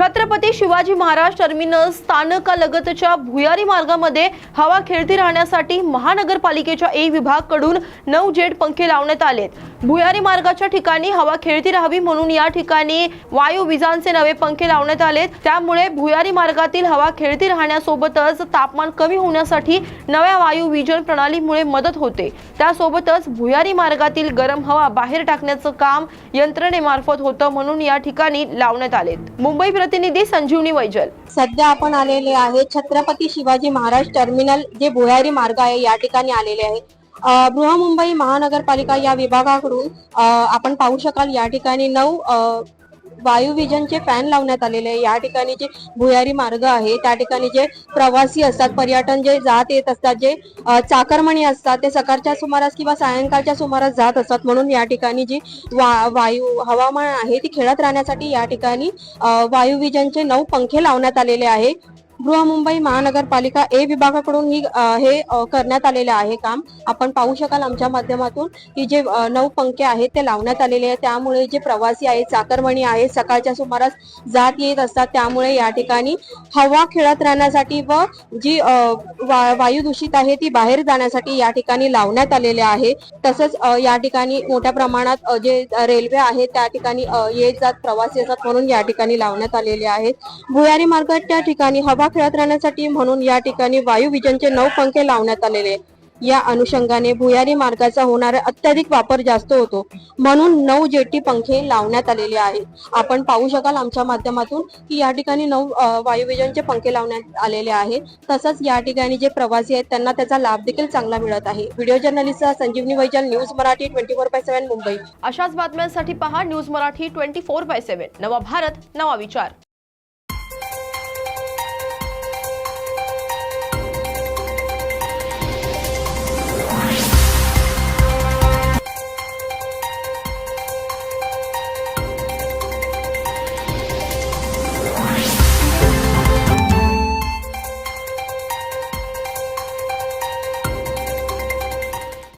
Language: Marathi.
छत्रपती शिवाजी महाराज टर्मिनस स्थानकालगतच्या भुयारी मार्गामध्ये हवा खेळती राहण्यासाठी महानगरपालिकेच्या ए विभागाकडून नऊ जेट पंखे लावण्यात आलेत. भुयारी मार्गाच्या ठिकाणी हवा खेळती राहावी म्हणून या ठिकाणी वायू विजांचे नवे पंखे लावण्यात आलेत. त्यामुळे भुयारी मार्गातील हवा खेळती राहण्यासोबतच तापमान कमी होण्यासाठी नव्या वायू विजन प्रणालीमुळे मदत होते. त्यासोबतच भुयारी मार्गातील गरम हवा बाहेर टाकण्याचं काम यंत्रणेमार्फत होतं म्हणून या ठिकाणी लावण्यात आलेत. मुंबई प्रतिनिधी संजीवनी वैजल. सध्या आपण आलेले आहे छत्रपती शिवाजी महाराज टर्मिनल जे भुयारी मार्ग आहे या ठिकाणी आलेले आहे. बृहमुंबई महानगरपालिका या विभागाकडून आपण पाहू शकाल या ठिकाणी नऊ वायुविजनचे वायू विजनचे फॅन लावण्यात आलेले आहे या ठिकाणी जे भुयारी मार्ग आहे त्या ठिकाणी जे प्रवासी असतात पर्यटन जे जात येत असतात जे चाकरमणी असतात ते सकाळच्या सुमारास किंवा सायंकाळच्या सुमारास जात असतात. म्हणून या ठिकाणी जी वा वायू हवामान आहे ती खेळत राहण्यासाठी या ठिकाणी वायुविजनचे वायू विजनचे नऊ पंखे लावण्यात आलेले आहे. बृहमुंबई महानगरपालिका ए विभागाकडून ही हे करण्यात आलेले आहे काम. आपण पाहू शकाल आमच्या माध्यमातून की जे नऊ पंखे आहेत ते लावण्यात आलेले आहेत. त्यामुळे जे प्रवासी आहेत चाकरमणी आहेत सकाळच्या सुमारास जात येत असतात. त्यामुळे या ठिकाणी हवा खेळत राहण्यासाठी व जी वायू दूषित आहे ती बाहेर जाण्यासाठी या ठिकाणी लावण्यात आलेले आहे. तसंच या ठिकाणी मोठ्या प्रमाणात जे रेल्वे आहे त्या ठिकाणी येत जात प्रवासी असतात म्हणून या ठिकाणी लावण्यात आलेले आहेत. भुयारी मार्गाच्या ठिकाणी हवा खेळत राहण्यासाठी म्हणून या ठिकाणी वायुविजनचे नऊ पंखे लावण्यात आलेले. या अनुषंगाने भुयारी मार्गाचा होणारा अत्याधिक वापर जास्त होतो. म्हणून नऊ जेटी पंखे लावण्यात आलेले आहेत. आपण पाहू शकाल आमच्या माध्यमातून की या ठिकाणी नऊ वायुविजनचे पंखे लावण्यात आलेले आहेत. तसंच या ठिकाणी जे प्रवासी आहेत त्यांना त्याचा लाभ देखील चांगला मिळत आहे. Video journalist Sanjivani Vaijal news Marathi twenty four by seven Mumbai. अशाच बातम्यांसाठी पहा news Marathi twenty four by seven. नवा भारत नवा विचार.